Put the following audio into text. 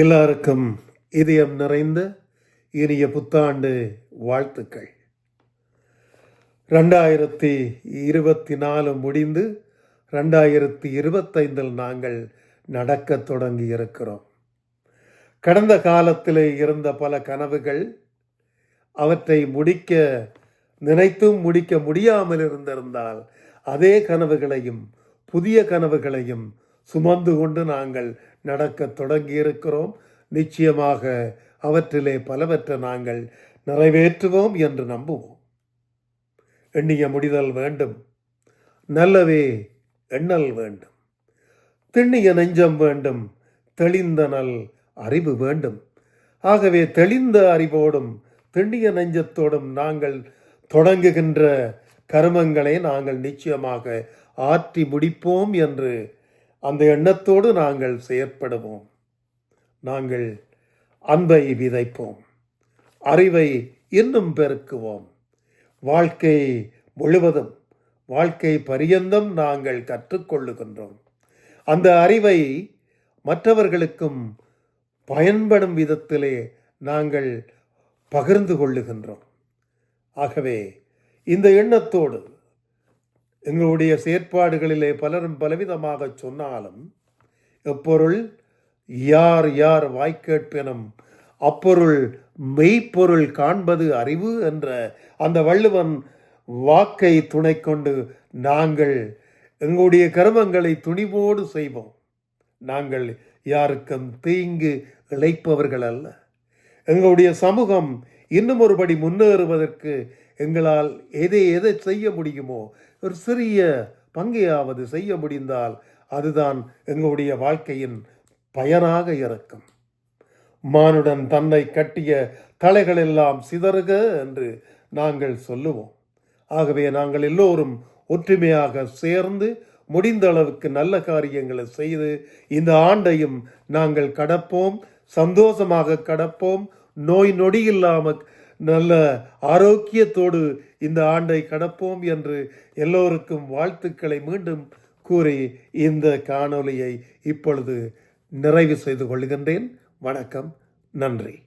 எல்லாருக்கும் இதயம் நிறைந்த இனிய புத்தாண்டு வாழ்த்துக்கள். ரெண்டாயிரத்தி இருபத்தி நாலு முடிந்து ரெண்டாயிரத்தி இருபத்தைந்தில் நாங்கள் நடக்கத் தொடங்கி இருக்கிறோம். கடந்த காலத்திலே இருந்த பல கனவுகள் அவற்றை முடிக்க நினைத்தும் முடிக்க முடியாமல் இருந்திருந்தால் அதே கனவுகளையும் புதிய கனவுகளையும் சுமந்து கொண்டு நாங்கள் நடக்கத் தொடங்கியிருக்கிறோம். நிச்சயமாக அவற்றிலே பலவற்றை நாங்கள் நிறைவேற்றுவோம் என்று நம்புவோம். எண்ணிய முடிதல் வேண்டும். நல்லவே எண்ணல் வேண்டும். திண்ணிய நெஞ்சம் வேண்டும். தெளிந்த நல் அறிவு வேண்டும். ஆகவே தெளிந்த அறிவோடும் திண்ணிய நெஞ்சத்தோடும் நாங்கள் தொடங்குகின்ற கர்மங்களை நாங்கள் நிச்சயமாக ஆற்றி முடிப்போம் என்று அந்த எண்ணத்தோடு நாங்கள் செயற்படுவோம். நாங்கள் அன்பை விதைப்போம். அறிவை இன்னும் பெருக்குவோம். வாழ்க்கை முழுவதும் வாழ்க்கை பரியந்தம் நாங்கள் கற்றுக்கொள்ளுகின்றோம். அந்த அறிவை மற்றவர்களுக்கும் பயன்படும் விதத்திலே நாங்கள் பகிர்ந்து கொள்ளுகின்றோம். ஆகவே இந்த எண்ணத்தோடு எங்களுடைய செயற்பாடுகளிலே பலரும் பலவிதமாக சொன்னாலும் எப்பொருள் யார் யார் வாய்க்கேட்பெனும் அப்பொருள் மெய்ப்பொருள் காண்பது அறிவு என்ற அந்த வள்ளுவன் வாக்கை துணை கொண்டு நாங்கள் எங்களுடைய கர்மங்களை துணிவோடு செய்வோம். நாங்கள் யாருக்கும் தீங்கு இழைப்பவர்கள் அல்ல எங்களுடைய சமூகம் இன்னும் ஒருபடி முன்னேறுவதற்கு எங்களால் எதை எதை செய்ய முடியுமோ ஒரு சிறிய பங்கையாவது செய்ய முடிந்தால் அதுதான் எங்களுடைய வாழ்க்கையின் பயனாக இருக்கும். மானுடன் தன்னை கட்டிய தலைகளெல்லாம் சிதறுக என்று நாங்கள் சொல்லுவோம். ஆகவே நாங்கள் எல்லோரும் ஒற்றுமையாக சேர்ந்து முடிந்த அளவுக்கு நல்ல காரியங்களை செய்து இந்த ஆண்டையும் நாங்கள் கடப்போம் சந்தோஷமாக கடப்போம் நோய் நொடி இல்லாமல் நல்ல ஆரோக்கியத்தோடு இந்த ஆண்டை கடப்போம் என்று எல்லோருக்கும் வாழ்த்துக்களை மீண்டும் கூறி இந்த காணொலியை இப்பொழுது நிறைவு செய்து கொள்கின்றேன். வணக்கம். நன்றி.